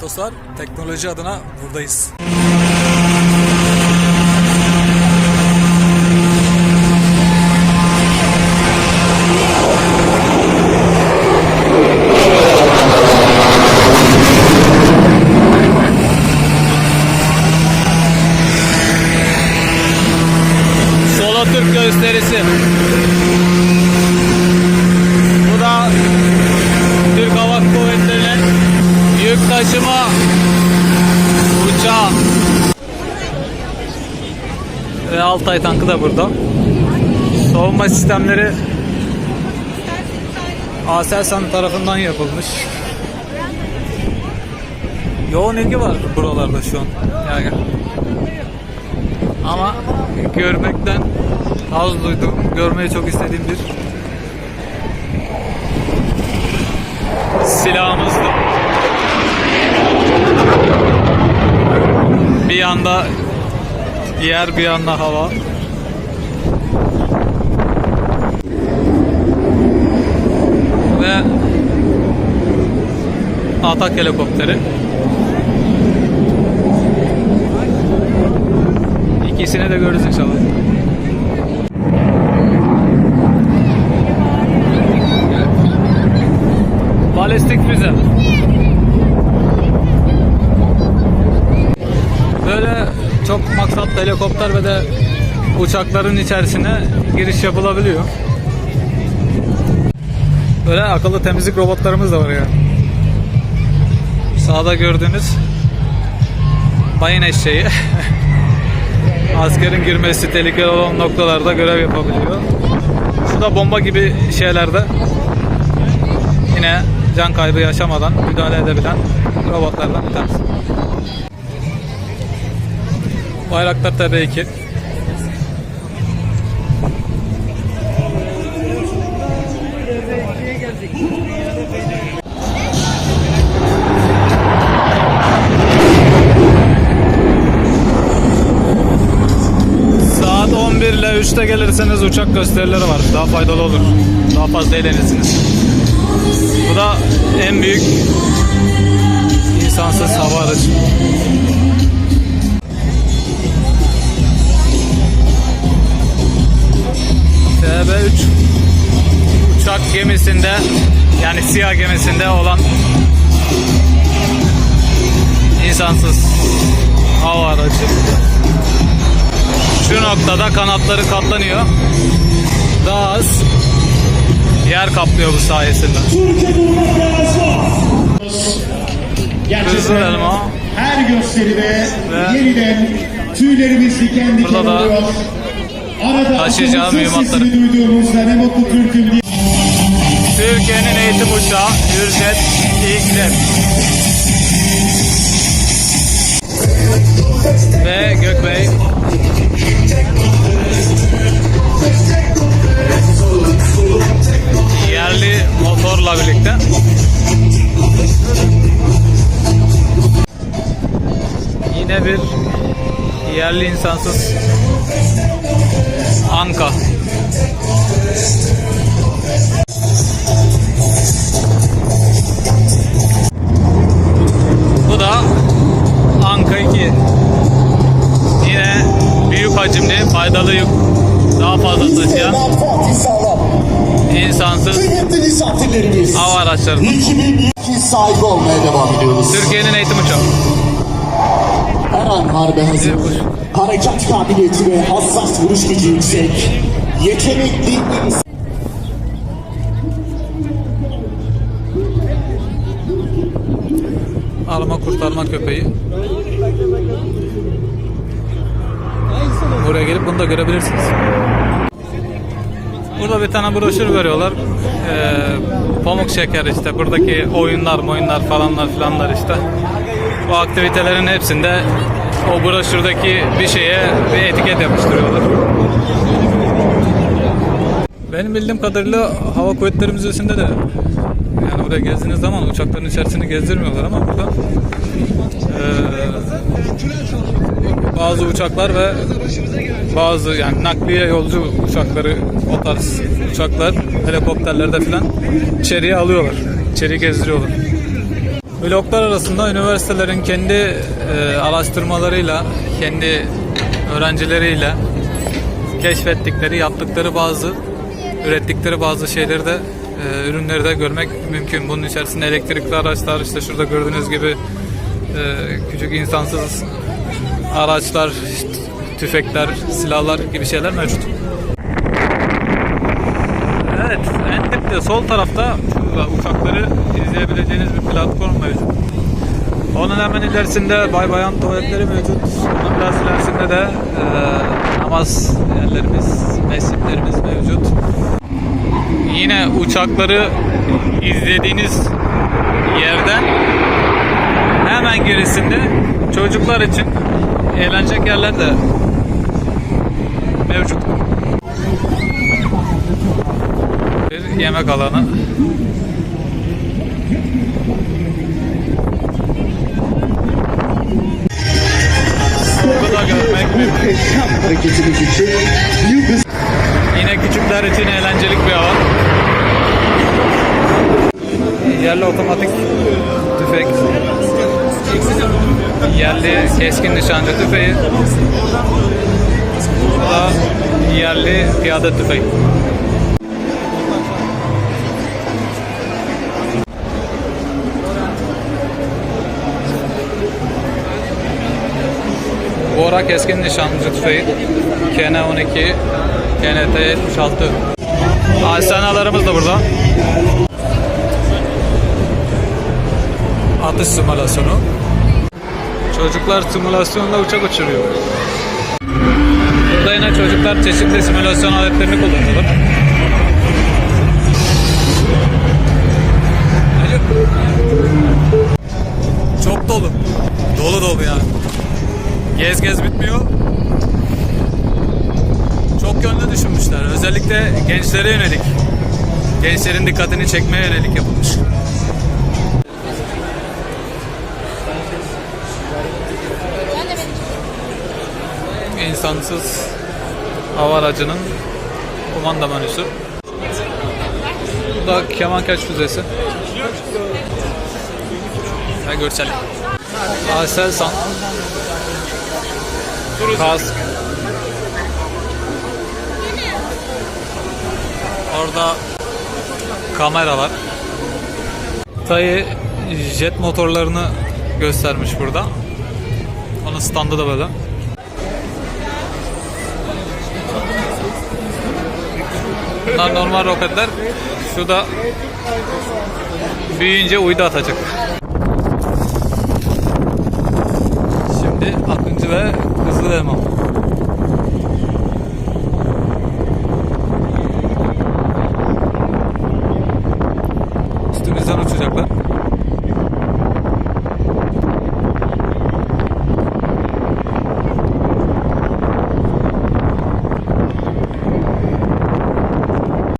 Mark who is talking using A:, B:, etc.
A: Dostlar, teknoloji adına buradayız.
B: Uçağı. Ve Altay tankı da burada. Savunma sistemleri Aselsan tarafından yapılmış. Yoğun ilgi var buralarda şu an. Yani ama görmekten haz duydum. Görmeyi çok istediğim bir silahımızdı. Bir yanda yer bir yanda hava. Ve atak helikopteri. İkisini de görürüz inşallah. Balistik füze. Böyle çok maksatlı helikopter ve de uçakların içerisine giriş yapılabiliyor. Böyle akıllı temizlik robotlarımız da var yani. Sağda gördüğünüz mayın eşeği. Askerin girmesi tehlikeli olan noktalarda görev yapabiliyor. Şu da bomba gibi şeylerde yine can kaybı yaşamadan müdahale edebilen robotlardan bir tanesi. Bayraktar TB2 Saat 11 ile 3'te gelirseniz uçak gösterileri var. Daha faydalı olur. Daha fazla eğlenirsiniz. Bu da en büyük insansız hava aracı. TB3 uçak gemisinde yani siyah gemisinde olan insansız hava aracı. Şu noktada kanatları katlanıyor. Daha az yer kaplıyor bu sayesinde.
C: Gerçekten
B: elma.
C: her gösteride
B: Ve
C: yeniden tüylerimiz diken diken oluyor. Arada
B: taşıyacağı mühimmatları. Türkiye'nin eğitim uçağı Hürjet İlkler. Ve Gökbey yerli motorla birlikte yine bir yerli insansız Anka Bu da Anka 2. Yine büyük hacimli, faydalı yük daha fazla taşıyan insansız hava araçları.
D: 2002 sahibi olmaya devam ediyoruz.
B: Türkiye'nin eğitim uçağı.
D: Her an harbe hazır. Harekat kabiliyeti ve hassas vuruş gücü yüksek. Yetenekli.
B: Arama kurtarma köpeği. Buraya gelip bunu da görebilirsiniz. Burada bir tane broşür veriyorlar. Ee, pamuk şeker işte. Buradaki oyunlar, oyunlar falanlar filanlar işte. Bu aktivitelerin hepsinde o broşürdeki bir şeye bir etiket yapıştırıyorlar. Benim bildiğim kadarıyla Hava Kuvvetleri Müzesi'nde de yani oraya gezdiğiniz zaman uçakların içerisini gezdirmiyorlar ama burada eee, bazı uçaklar ve bazı yani nakliye yolcu uçakları o tarz uçaklar helikopterlerde filan içeriye alıyorlar. İçeri gezdiriyorlar. Bloklar arasında üniversitelerin kendi e, araştırmalarıyla, kendi öğrencileriyle keşfettikleri, yaptıkları bazı, ürettikleri bazı şeyleri de, e, ürünleri de görmek mümkün. Bunun içerisinde elektrikli araçlar, işte şurada gördüğünüz gibi e, küçük insansız araçlar, tüfekler, silahlar gibi şeyler mevcut. Evet, en dipte sol tarafta uçakları izleyebileceğiniz bir platform mevcut. Onun hemen ilerisinde bay bayan tuvaletleri mevcut. Onun biraz ilerisinde de e, namaz yerlerimiz, mescitlerimiz mevcut. Yine uçakları izlediğiniz yerden hemen gerisinde çocuklar için eğlenecek yerler de mevcut. Bir yemek alanı. Burada görmek mümkün. Yine küçükler için eğlencelik bir alan. Yerli otomatik tüfek. Yerli keskin nişancı tüfeği. Bu da yerli piyade tüfeği. Bora keskin nişancı tüfeği. KN-12, KNT-76. Asanalarımız da burada. Atış simülasyonu. Çocuklar simülasyonda uçak uçuruyor. Burada yine çocuklar çeşitli simülasyon aletlerini kullanıyorlar.
A: Çok dolu. Dolu dolu yani. Gez gez bitmiyor. Özellikle gençlere yönelik. Gençlerin dikkatini çekmeye yönelik yapılmış.
B: İnsansız hava aracının kumanda menüsü. Bu da kemankaç füzesi. Ve görsellik. Aselsan. Kask. Orada kamera var. Tayı jet motorlarını göstermiş burada. Onun standı da böyle. Bunlar normal roketler. Şu da büyüyünce uydu atacak. Şimdi Akıncı ve Kızılelma. Üstümüzden